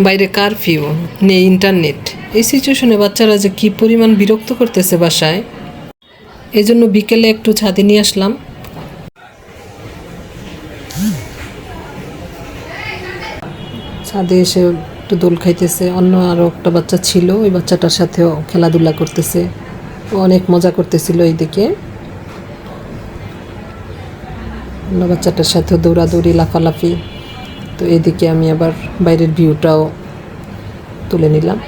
বাইরে কারফিউ, নেই ইন্টারনেট। এই সিচুয়েশনে বাচ্চারা যে কী পরিমাণ বিরক্ত করতেছে বাসায় এই জন্য বিকেলে একটু ছাদে নিয়ে আসলাম। ছাদে এসে একটু দোল খাইতেছে। অন্য আরও একটা বাচ্চা ছিল, ওই বাচ্চাটার সাথেও খেলাধুলা করতেছে। ও অনেক মজা করতেছিল এইদিকে। অন্য বাচ্চাটার সাথেও দৌড়াদৌড়ি, লাফালাফি। তো এদিকে আমি আবার বাইরের ভিউটাও তুলে নিলাম।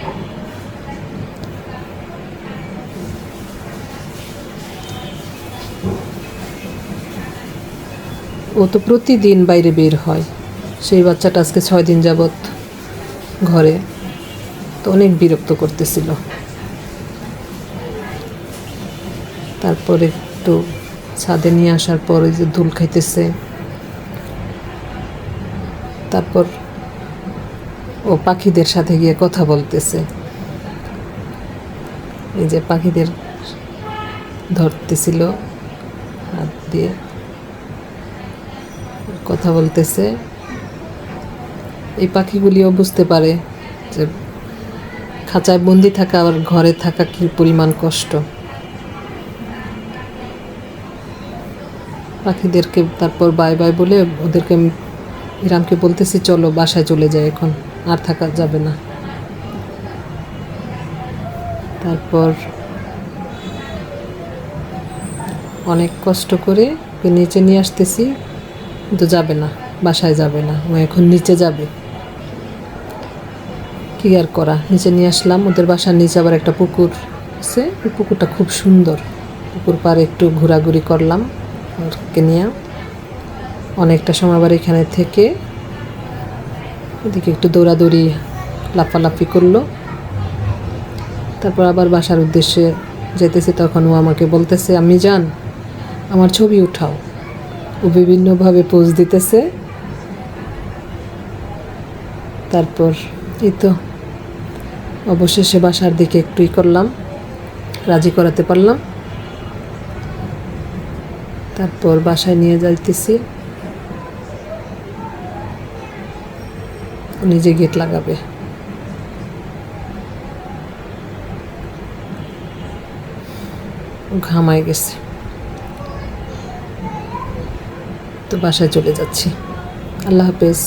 ও তো প্রতিদিন বাইরে বের হয়। সেই বাচ্চাটা আজকে ছয় দিন যাবৎ ঘরে। তো অনেক বিরক্ত করতেছিল। তারপরে একটু ছাদে নিয়ে আসার পর ওই যে ধুল খাইতেছে। তারপর ও পাখিদের সাথে গিয়ে কথা বলতেছে। এই যে পাখিদের ধরতেছিল, হাত দিয়ে কথা বলতেছে। এই পাখিগুলিও বুঝতে পারে যে খাঁচায় বন্দি থাকা আর ঘরে থাকা কি পরিমাণ কষ্ট। পাখিদেরকে তারপর বাই বাই বলে ওদেরকে ইরামকে বলতেছি, চলো, বাসায় চলে যায় এখন, আর থাকা যাবে না। তারপর অনেক কষ্ট করে নিচে নিয়ে আসতেছি, কিন্তু যাবে না, বাসায় যাবে না, ও এখন নিচে যাবে। কি আর করা, নিচে নিয়ে আসলাম, ওদের বাসার নিচে আবার একটা পুকুর আছে ওই পুকুরটা খুব সুন্দর। পুকুর পাড়ে একটু ঘোরাঘুরি করলাম, ওকে নিয়ে। অনেকটা সময় আবার এখানে থেকে এদিকে একটু দৌড়াদৌড়ি, লাফালাফি করল। তারপর আবার বাসার উদ্দেশ্যে যেতেছে তখন ও আমাকে বলতেছে আমি যান, আমার ছবি উঠাও। ও বিভিন্নভাবে পোজ দিতেছে। তারপর এই তো অবশেষে বাসার দিকে একটুই করলাম, রাজি করাতে পারলাম। তারপর বাসায় নিয়ে যাইতেছি। নিজে গেট লাগাবে। ঘামায় গেছে। তো বাসায় চলে যাচ্ছি। আল্লাহ হাফেজ।